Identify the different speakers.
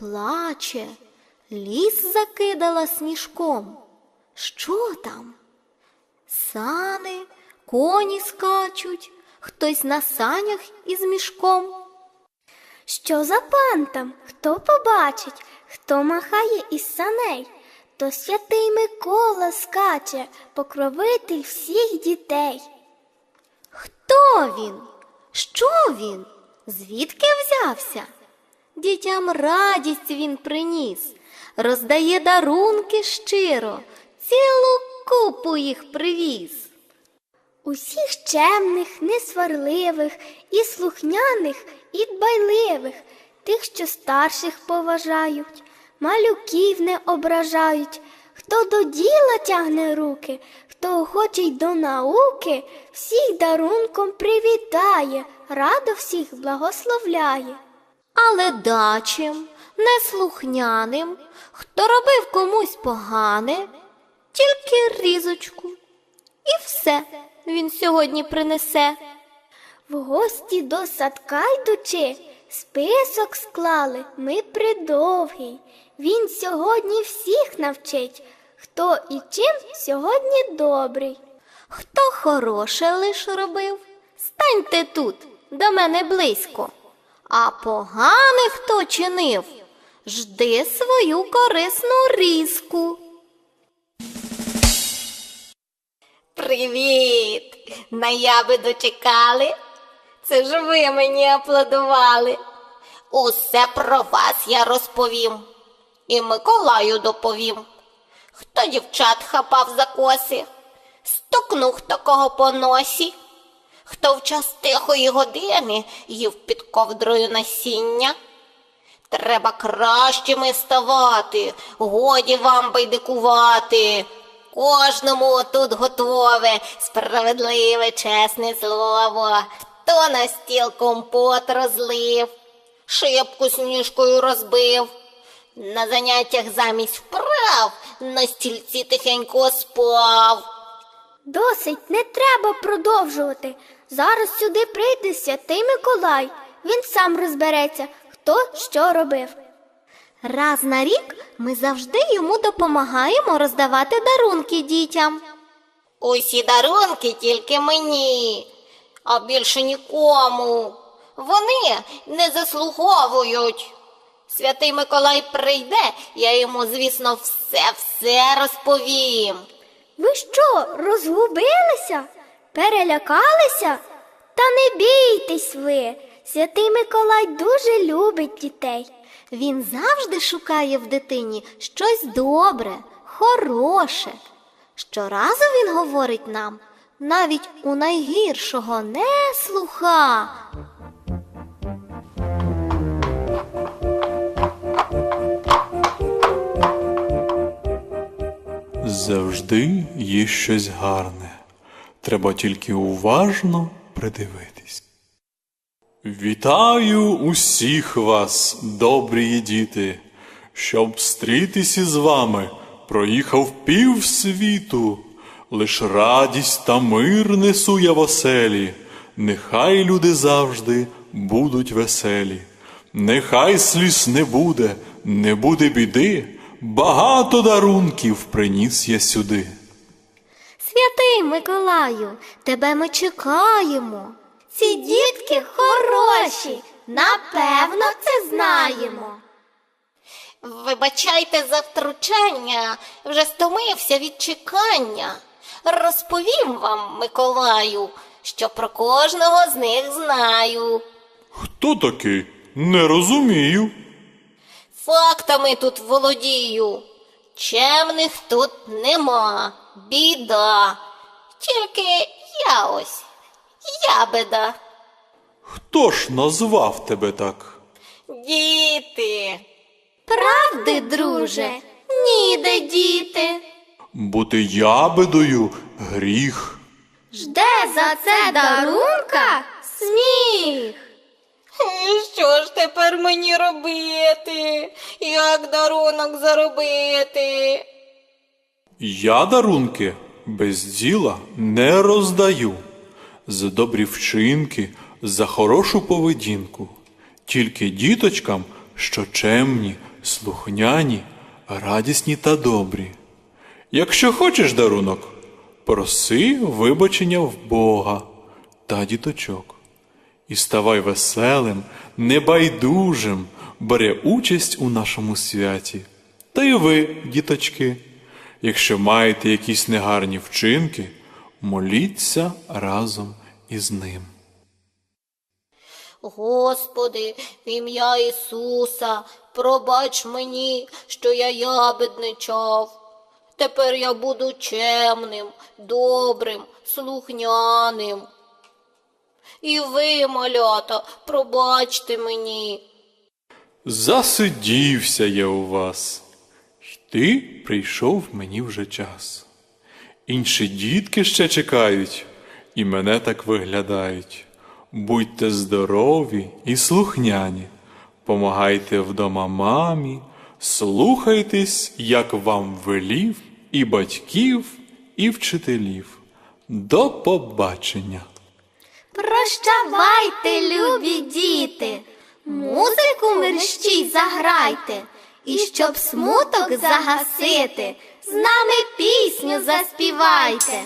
Speaker 1: наче ліс закидала сніжком. Що там? Сани, коні скачуть, хтось на санях із мішком.
Speaker 2: Що за пан там? Хто побачить, хто махає із саней? То святий Микола скаче, покровитель всіх дітей.
Speaker 1: Хто він? Що він? Звідки взявся? Дітям радість він приніс, роздає дарунки щиро, цілу купу їх привіз.
Speaker 2: Усіх чемних, несварливих, і слухняних, і дбайливих, тих, що старших поважають, малюків не ображають, хто до діла тягне руки, хто охочий до науки, всіх дарунком привітає, радо всіх благословляє.
Speaker 1: Але дачим, неслухняним, хто робив комусь погане, тільки різочку. І все він сьогодні принесе.
Speaker 2: В гості до садка йдучи, список склали ми придовгий. Він сьогодні всіх навчить, хто і чим сьогодні добрий.
Speaker 1: Хто хороше лиш робив, станьте тут, до мене близько. А погане хто чинив, жди свою корисну різку.
Speaker 3: Привіт! Наяви дочекали? Це ж ви мені аплодували. Усе про вас я розповім. І Миколаю доповім. Хто дівчат хапав за коси, стукнув хто кого по носі, хто в час тихої години їв під ковдрою насіння. Треба кращими ставати, годі вам байдикувати. Кожному тут готове, справедливе, чесне слово. Хто на стіл компот розлив, шибку сніжкою розбив. На заняттях замість вправ на стільці тихенько спав.
Speaker 2: Досить не треба продовжувати. Зараз сюди прийде святий Миколай. Він сам розбереться, хто що робив.
Speaker 1: Раз на рік ми завжди йому допомагаємо роздавати дарунки дітям.
Speaker 3: Усі дарунки тільки мені, а більше нікому. Вони не заслуговують. Святий Миколай прийде, я йому, звісно, все-все розповім.
Speaker 2: Ви що, розгубилися? Перелякалися? Та не бійтесь ви. Святий Миколай дуже любить дітей.
Speaker 1: Він завжди шукає в дитині щось добре, хороше. Щоразу він говорить нам, навіть у найгіршого не слуха.
Speaker 4: Завжди є щось гарне. Треба тільки уважно придивитись. Вітаю усіх вас, добрі діти, щоб стрітися з вами, проїхав пів світу. Лиш радість та мир несу я в оселі, нехай люди завжди будуть веселі. Нехай сліз не буде, не буде біди, багато дарунків приніс я сюди.
Speaker 1: Святий Миколаю, тебе ми чекаємо. Ці дітки хороші, напевно, це знаємо.
Speaker 3: Вибачайте за втручання, вже стомився від чекання. Розповім вам, Миколаю, що про кожного з них знаю.
Speaker 4: Хто такий? Не розумію.
Speaker 3: Фактами тут володію. Чемних тут нема, біда. Тільки я ось, я беда.
Speaker 4: Хто ж назвав тебе так?
Speaker 3: Діти.
Speaker 1: Правди, друже, ніде діти.
Speaker 4: Бути ябедою гріх.
Speaker 1: Жде за це дарунка сміх.
Speaker 3: Що ж тепер мені робити? Як дарунок заробити?
Speaker 4: Я дарунки без діла не роздаю. За добрі вчинки, за хорошу поведінку. Тільки діточкам, що чемні, слухняні, радісні та добрі. Якщо хочеш дарунок, проси вибачення в Бога та діточок. І ставай веселим, небайдужим, бере участь у нашому святі. Та й ви, діточки, якщо маєте якісь негарні вчинки, моліться разом із ним.
Speaker 3: Господи, в ім'я Ісуса, пробач мені, що я ябедничав. Тепер я буду чемним, добрим, слухняним. І ви, малята, пробачте мені.
Speaker 4: Засидівся я у вас. Йти прийшов мені вже час. Інші дітки ще чекають, і мене так виглядають. Будьте здорові і слухняні, помагайте вдома мамі, слухайтесь, як вам велів, і батьків, і вчителів. До побачення!
Speaker 1: Прощавайте, любі діти, музику мерщій заграйте, і щоб смуток загасити, з нами пісню заспівайте.